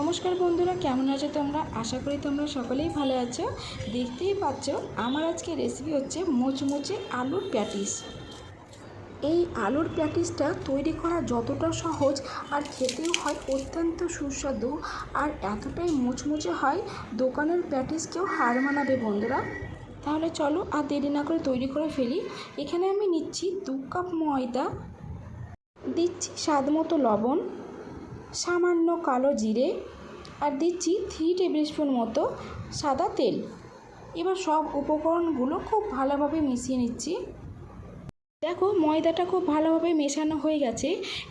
নমস্কার বন্ধুরা, কেমন আছো তোমরা? আশা করি তোমরা সকলেই ভালো আছো। দেখতেই পাচ্ছ, আমার আজকে রেসিপি হচ্ছে মুচমুচে আলুর প্যাটিস। এই আলুর প্যাটিসটা তৈরি করা যতটা সহজ আর খেতেও হয় অত্যন্ত সুস্বাদু আর এতটাই মুচমুচে হয়, দোকানের প্যাটিসকেও হার মানাবে বন্ধুরা। তাহলে চলো আর দেরি না করে তৈরি করে ফেলি। এখানে আমি নিচ্ছি দু কাপ ময়দা, দিচ্ছি স্বাদ মতো লবণ সামান্য কালো জিরে আর দিচ্ছি থ্রি টেবিল স্পুন মতো সাদা তেল। এবার সব উপকরণগুলো খুব ভালোভাবে মিশিয়ে নিচ্ছি। দেখো ময়দাটা খুব ভালোভাবে মেশানো হয়ে গেছে।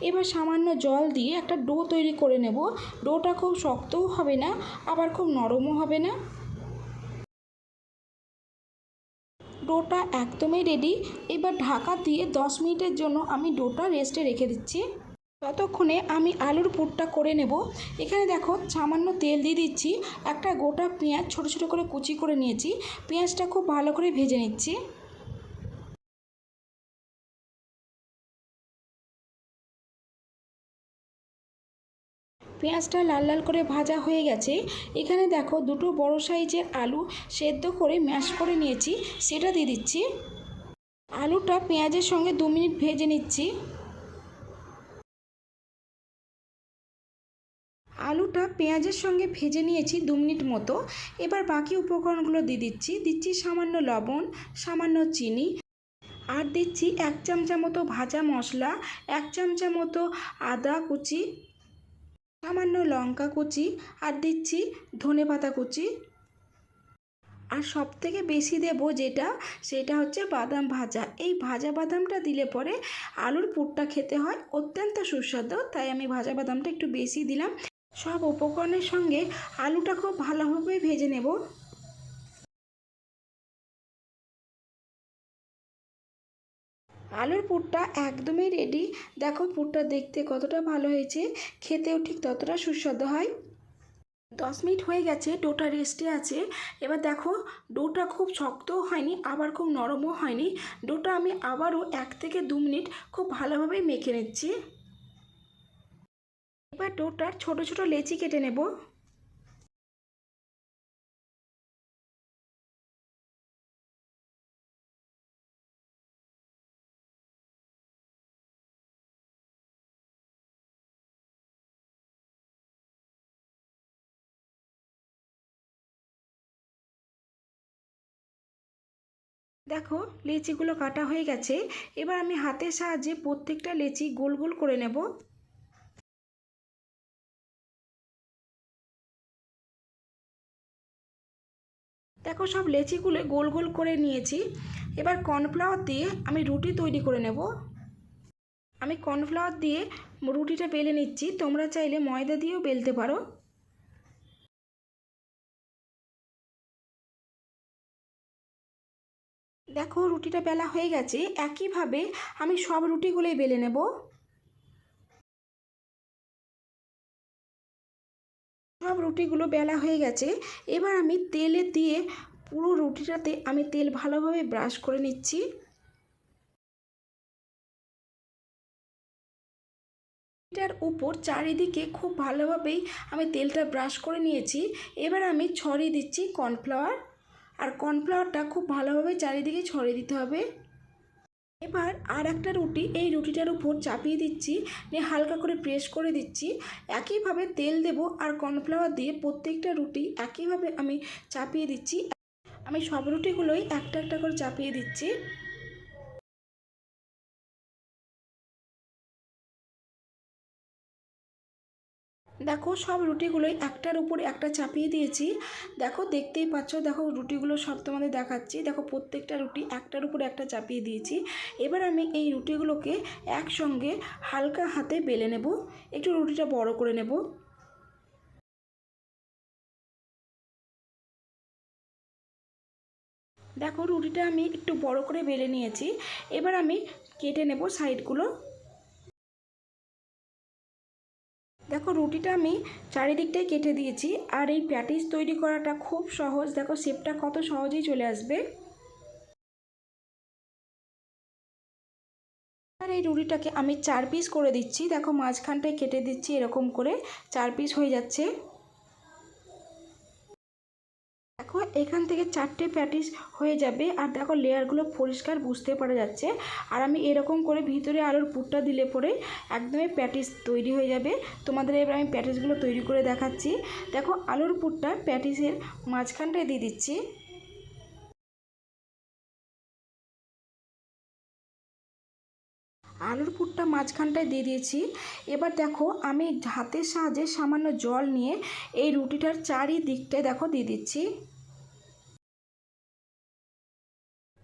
এবার সামান্য জল দিয়ে একটা ডো তৈরি করে নেব। ডোটা খুব শক্তও হবে না, আবার খুব নরমও হবে না। ডোটা একদমই রেডি এবার ঢাকা দিয়ে দশ মিনিটের জন্য আমি ডোটা রেস্টে রেখে দিচ্ছি। ততক্ষণে আমি আলুর পুরটা করে নেব। এখানে দেখো সামান্য তেল দিয়ে দিচ্ছি। একটা গোটা পেঁয়াজ ছোট ছোট করে কুচি করে নিয়েছি। পেঁয়াজটা খুব ভালো করে ভেজে নিচ্ছি। পেঁয়াজটা লাল লাল করে ভাজা হয়ে গেছে। এখানে দেখো দুটো বড় সাইজের আলু সেদ্ধ করে ম্যাশ করে নিয়েছি। সেটা দিয়ে দিচ্ছি। আলুটা পেঁয়াজের সঙ্গে দু মিনিট ভেজে নিচ্ছি। আলুটা পেঁয়াজের সঙ্গে ভেজে নিয়েছি দু মিনিট মতো। এবার বাকি উপকরণগুলো দিয়ে দিচ্ছি। দিচ্ছি সামান্য লবণ, সামান্য চিনি আর দিচ্ছি এক চামচা মতো ভাজা মশলা, এক চামচা মতো আদা কুচি, সামান্য লঙ্কা কুচি আর দিচ্ছি ধনে পাতা কুচি। আর সব থেকে বেশি দেবো যেটা, সেটা হচ্ছে বাদাম ভাজা। এই ভাজা বাদামটা দিলে পরে আলুর পুরটা খেতে হয়, অত্যন্ত সুস্বাদু। তাই আমি ভাজা বাদামটা একটু বেশি দিলাম। সব উপকরণের সঙ্গে আলুটা খুব ভালোভাবে ভেজে নেব। আলুর পুরটা একদমই রেডি দেখো পুরটা দেখতে কতটা ভালো হয়েছে, খেতেও ঠিক ততটা সুস্বাদু হয়। দশ মিনিট হয়ে গেছে, ডোটা রেস্টে আছে। এবার দেখো, ডোটা খুব শক্তও হয়নি, আবার খুব নরমও হয়নি। ডোটা আমি আবারও এক থেকে দু মিনিট খুব ভালোভাবে মেখে নিচ্ছি। ডোটার ছোট ছোট লেচি কেটে নেব। দেখো, লেচিগুলো কাটা হয়ে গেছে। এবার আমি হাতের সাহায্যে প্রত্যেকটা লেচি গোল গোল করে নেব। দেখো সব লেচিগুলো গোল গোল করে নিয়েছি। এবার কর্নফ্লাওয়ার দিয়ে আমি রুটি তৈরি করে নেব। আমি কর্নফ্লাওয়ার দিয়ে রুটিটা বেলে নিচ্ছি। তোমরা চাইলে ময়দা দিয়েও বেলতে পারো। দেখো রুটিটা বেলা হয়ে গেছে। একইভাবে আমি সব রুটিগুলোই বেলে নেব। রুটিগুলো বেলা হয়ে গেছে, এবার আমি তেলে দিয়ে পুরো রুটিটাতে আমি তেল ভালোভাবে ব্রাশ করে নিচ্ছি। এটার উপর চারিদিকে খুব ভালোভাবেই আমি তেলটা ব্রাশ করে নিয়েছি। এবার আমি ছড়িয়ে দিচ্ছি কর্নফ্লাওয়ার, আর কর্নফ্লাওয়ারটা খুব ভালোভাবে চারিদিকে ছড়িয়ে দিতে হবে। এবার আর একটা রুটি, এই রুটিটার উপর চাপিয়ে দিচ্ছি, নিয়ে হালকা করে প্রেস করে দিচ্ছি। একইভাবে তেল দেব আর কর্নফ্লাওয়ার দিয়ে প্রত্যেকটা রুটি একইভাবে আমি চাপিয়ে দিচ্ছি। আমি সব রুটিগুলোই একটা একটা করে চাপিয়ে দিচ্ছি। দেখো সব রুটিগুলোই একটার উপরে একটা চাপিয়ে দিয়েছি। দেখো দেখতেই পাচ্ছ, দেখো রুটিগুলো সব তোমাদের দেখাচ্ছি। দেখো প্রত্যেকটা রুটি একটার উপরে একটা চাপিয়ে দিয়েছি। এবার আমি এই রুটিগুলোকে একসঙ্গে হালকা হাতে বেলে নেব। একটু রুটিটা বড় করে নেব। দেখো রুটিটা আমি একটু বড় করে বেলে নিয়েছি। এবার আমি কেটে নেব সাইডগুলো। দেখো রুটিটা আমি চারিদিকটাই কেটে দিয়েছি আর এই প্যাটিস তৈরি করাটা খুব সহজ। দেখো শেপটা কত সহজেই চলে আসবে। আর এই রুটিটাকে আমি চার পিস করে দিচ্ছি। দেখো মাঝখানটায় কেটে দিচ্ছি এরকম করে। চার পিস হয়ে যাচ্ছে। এখান থেকে চারটে প্যাটিস হয়ে যাবে। আর দেখো, লেয়ারগুলো পরিষ্কার বুঝতে পারা যাচ্ছে। আর আমি এরকম করে ভিতরে আলুর পুরটা দিলে পরে একদমই প্যাটিস তৈরি হয়ে যাবে। তোমাদের এবার আমি প্যাটিসগুলো তৈরি করে দেখাচ্ছি। দেখো, আলুর পুরটা প্যাটিসের মাঝখানটায় দিয়ে দিচ্ছি। আলুর পুরটা মাঝখানটায় দিয়ে দিয়েছি। এবার দেখো, আমি হাতের সাহায্যে সামান্য জল নিয়ে এই রুটিটার চারিদিকটায় দেখো দিয়ে দিচ্ছি।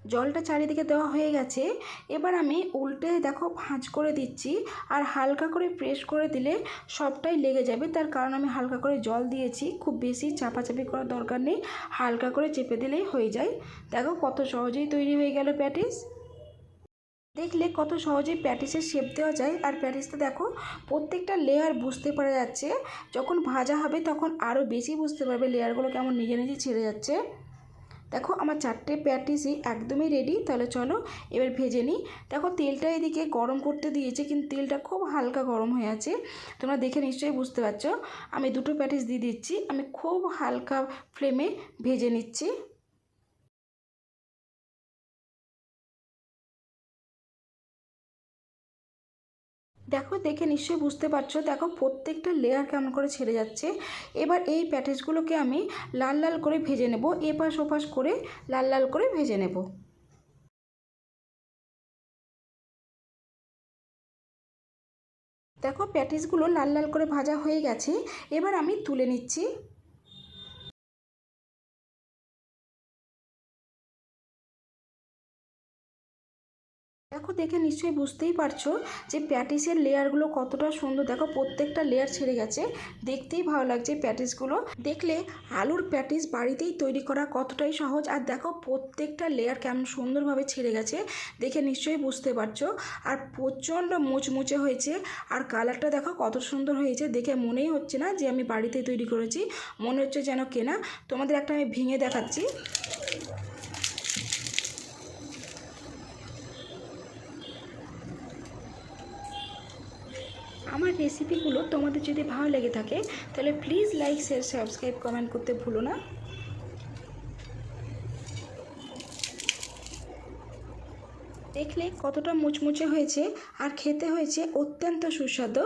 জলটা চারিদিকে দেওয়া হয়ে গেছে। এবার আমি উল্টে দেখো ভাঁজ করে দিচ্ছি। আর হালকা করে প্রেস করে দিলে সবটাই লেগে যাবে। তার কারণ আমি হালকা করে জল দিয়েছি। খুব বেশি চাপাচাপি করার দরকার নেই। হালকা করে চেপে দিলেই হয়ে যায়। দেখো কত সহজেই তৈরি হয়ে গেল প্যাটিস। দেখলে কত সহজেই প্যাটিসের শেপ দেওয়া যায়। আর প্যাটিসটা দেখো প্রত্যেকটা লেয়ার বুঝতে পারা যাচ্ছে। যখন ভাজা হবে তখন আরও বেশি বুঝতে পারবে লেয়ারগুলো কেমন নিজে নিজে ছেড়ে যাচ্ছে। দেখো আমার চারটে প্যাটিসই একদমই রেডি তাহলে চলো এবার ভেজে নিই। দেখো তেলটা এদিকে গরম করতে দিয়েছে, কিন্তু তেলটা খুব হালকা গরম হয়ে আছে। তোমরা দেখে নিশ্চয়ই বুঝতে পারছ। আমি দুটো প্যাটিস দিয়ে দিচ্ছি, আমি খুব হালকা ফ্লেমে ভেজে নিচ্ছি। দেখো, দেখে নিশ্চয়ই বুঝতে পারছ। দেখো, প্রত্যেকটা লেয়ার কেমন করে ছেড়ে যাচ্ছে। এবার এই প্যাটেজগুলোকে আমি লাল লাল করে ভেজে নেব। এপাশ ওপাশ করে লাল লাল করে ভেজে নেব। দেখো প্যাটিসগুলো লাল লাল করে ভাজা হয়ে গেছে। এবার আমি তুলে নিচ্ছি। দেখো, দেখে নিশ্চয়ই বুঝতেই পারছ যে প্যাটিসের লেয়ারগুলো কতটা সুন্দর। দেখো, প্রত্যেকটা লেয়ার ছেড়ে গেছে। দেখতেই ভালো লাগছে প্যাটিসগুলো। দেখলে আলুর প্যাটিস বাড়িতেই তৈরি করা কতটাই সহজ। আর দেখো, প্রত্যেকটা লেয়ার কেমন সুন্দরভাবে ছেড়ে গেছে। দেখে নিশ্চয়ই বুঝতে পারছ। আর প্রচণ্ড মুচমুচে হয়েছে। আর কালারটা দেখো, কত সুন্দর হয়েছে। দেখে মনেই হচ্ছে না যে আমি বাড়িতেই তৈরি করেছি। মনে হচ্ছে যেন কেনা। তোমাদের একটা আমি ভেঙে দেখাচ্ছি। আমার রেসিপিগুলো তোমাদের যদি ভালো লেগে থাকে, তাহলে please like share subscribe comment করতে ভুলো না। দেখলে কতটা মুচমুচে হয়েছে আর খেতে হয়েছে অত্যন্ত সুস্বাদু